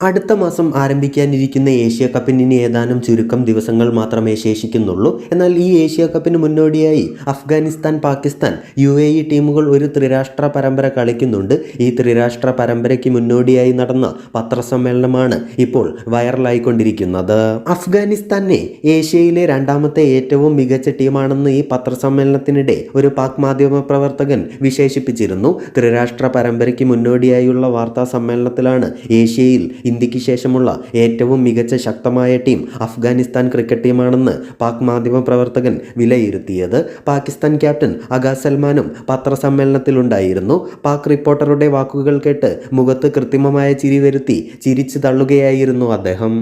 അടുത്ത മാസം ആരംഭിക്കാനിരിക്കുന്ന ഏഷ്യ കപ്പിന് ഇനി ഏതാനും ചുരുക്കം ദിവസങ്ങൾ മാത്രമേ ശേഷിക്കുന്നുള്ളൂ. എന്നാൽ ഈ ഏഷ്യ കപ്പിന് മുന്നോടിയായി Afghanistan Pakistan U A E ടീമുകൾ ഒരു ത്രിരാഷ്ട്ര പരമ്പര കളിക്കുന്നുണ്ട്. ഈ ത്രിരാഷ്ട്ര പരമ്പരയ്ക്ക് മുന്നോടിയായി നടന്ന പത്രസമ്മേളനമാണ് ഇപ്പോൾ വൈറലായിക്കൊണ്ടിരിക്കുന്നത്. അഫ്ഗാനിസ്ഥാനെ ഏഷ്യയിലെ രണ്ടാമത്തെ ഏറ്റവും മികച്ച ടീമാണെന്ന് ഈ പത്രസമ്മേളനത്തിനിടെ ഒരു പാക് മാധ്യമ പ്രവർത്തകൻ വിശേഷിപ്പിച്ചിരുന്നു. ത്രിരാഷ്ട്ര പരമ്പരയ്ക്ക് മുന്നോടിയായുള്ള വാർത്താ സമ്മേളനത്തിലാണ് ഏഷ്യയിൽ ഇന്ത്യയ്ക്ക് ശേഷമുള്ള ഏറ്റവും മികച്ച ശക്തമായ ടീം അഫ്ഗാനിസ്ഥാൻ ക്രിക്കറ്റ് ടീമാണെന്ന് പാക് മാധ്യമ പ്രവർത്തകൻ വിലയിരുത്തിയത്. പാകിസ്ഥാൻ ക്യാപ്റ്റൻ അഗാ സൽമാനും പത്രസമ്മേളനത്തിലുണ്ടായിരുന്നു. പാക് റിപ്പോർട്ടറുടെ വാക്കുകൾ കേട്ട് മുഖത്ത് കൃത്രിമമായ ചിരി വരുത്തി ചിരിച്ചു തള്ളുകയായിരുന്നു അദ്ദേഹം.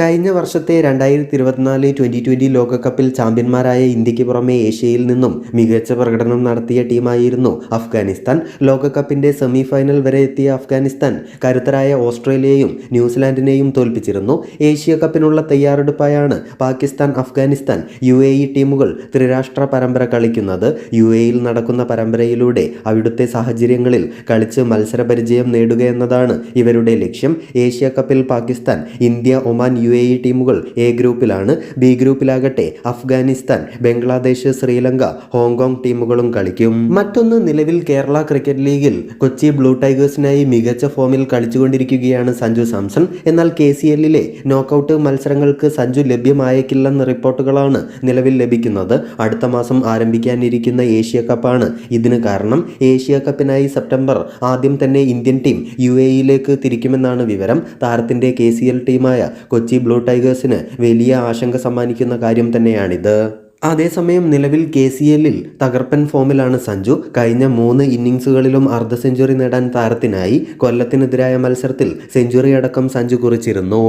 കഴിഞ്ഞ വർഷത്തെ രണ്ടായിരത്തി ഇരുപത്തിനാല് ട്വന്റി ട്വന്റി ലോകകപ്പിൽ ചാമ്പ്യന്മാരായ ഇന്ത്യയ്ക്ക് പുറമെ ഏഷ്യയിൽ നിന്നും മികച്ച പ്രകടനം നടത്തിയ ടീമായിരുന്നു അഫ്ഗാനിസ്ഥാൻ. ലോകകപ്പിന്റെ സെമി ഫൈനൽ വരെ എത്തിയ അഫ്ഗാനിസ്ഥാൻ കരുത്തരായ ഓസ്ട്രേലിയയും ന്യൂസിലാൻഡിനെയും തോൽപ്പിച്ചിരുന്നു. ഏഷ്യ കപ്പിനുള്ള തയ്യാറെടുപ്പായാണ് Pakistan Afghanistan U A E ടീമുകൾ ത്രിരാഷ്ട്ര പരമ്പര കളിക്കുന്നത്. യു നടക്കുന്ന പരമ്പരയിലൂടെ അവിടുത്തെ സാഹചര്യങ്ങളിൽ കളിച്ച് മത്സരപരിചയം നേടുക എന്നതാണ് ഇവരുടെ ലക്ഷ്യം. ഏഷ്യ കപ്പിൽ Pakistan India Oman U A E ടീമുകൾ എ ഗ്രൂപ്പിലാണ് ബി ഗ്രൂപ്പിലാകട്ടെ അഫ്ഗാനിസ്ഥാൻ ബംഗ്ലാദേശ് ശ്രീലങ്ക ഹോങ്കോങ് ടീമുകളും കളിക്കും. മറ്റൊന്ന് നിലവിൽ കേരള ക്രിക്കറ്റ് ലീഗിൽ കൊച്ചി ബ്ലൂ ടൈഗേഴ്സിനായി മികച്ച ഫോമിൽ കളിച്ചുകൊണ്ടിരിക്കുകയാണ് സഞ്ജു സാംസൺ. എന്നാൽ കെ സി എല്ലിലെ നോക്കൌട്ട് മത്സരങ്ങൾക്ക് സഞ്ജു ലഭ്യമായേക്കില്ലെന്ന റിപ്പോർട്ടുകളാണ് നിലവിൽ ലഭിക്കുന്നത്. അടുത്ത മാസം ആരംഭിക്കാനിരിക്കുന്ന ഏഷ്യ കപ്പാണ് ഇതിന് കാരണം. ഏഷ്യ കപ്പിനായി സെപ്റ്റംബർ ആദ്യം തന്നെ ഇന്ത്യൻ ടീം യു എയിലേക്ക് തിരിക്കുമെന്നാണ് വിവരം. താരത്തിന്റെ കെ സി എൽ ടീമായ കൊച്ചി ബ്ലൂ ടൈഗേഴ്സിന് വലിയ ആശങ്ക സമ്മാനിക്കുന്ന കാര്യം തന്നെയാണിത്. അതേസമയം നിലവിൽ കെ സി എല്ലിൽ തകർപ്പൻ ഫോമിലാണ് സഞ്ജു. കഴിഞ്ഞ മൂന്ന് ഇന്നിങ്സുകളിലും അർദ്ധ സെഞ്ചുറി നേടാൻ താരത്തിനായി കൊല്ലത്തിനെതിരായ മത്സരത്തിൽ സെഞ്ചുറി അടക്കം സഞ്ജു കുറിച്ചിരുന്നു.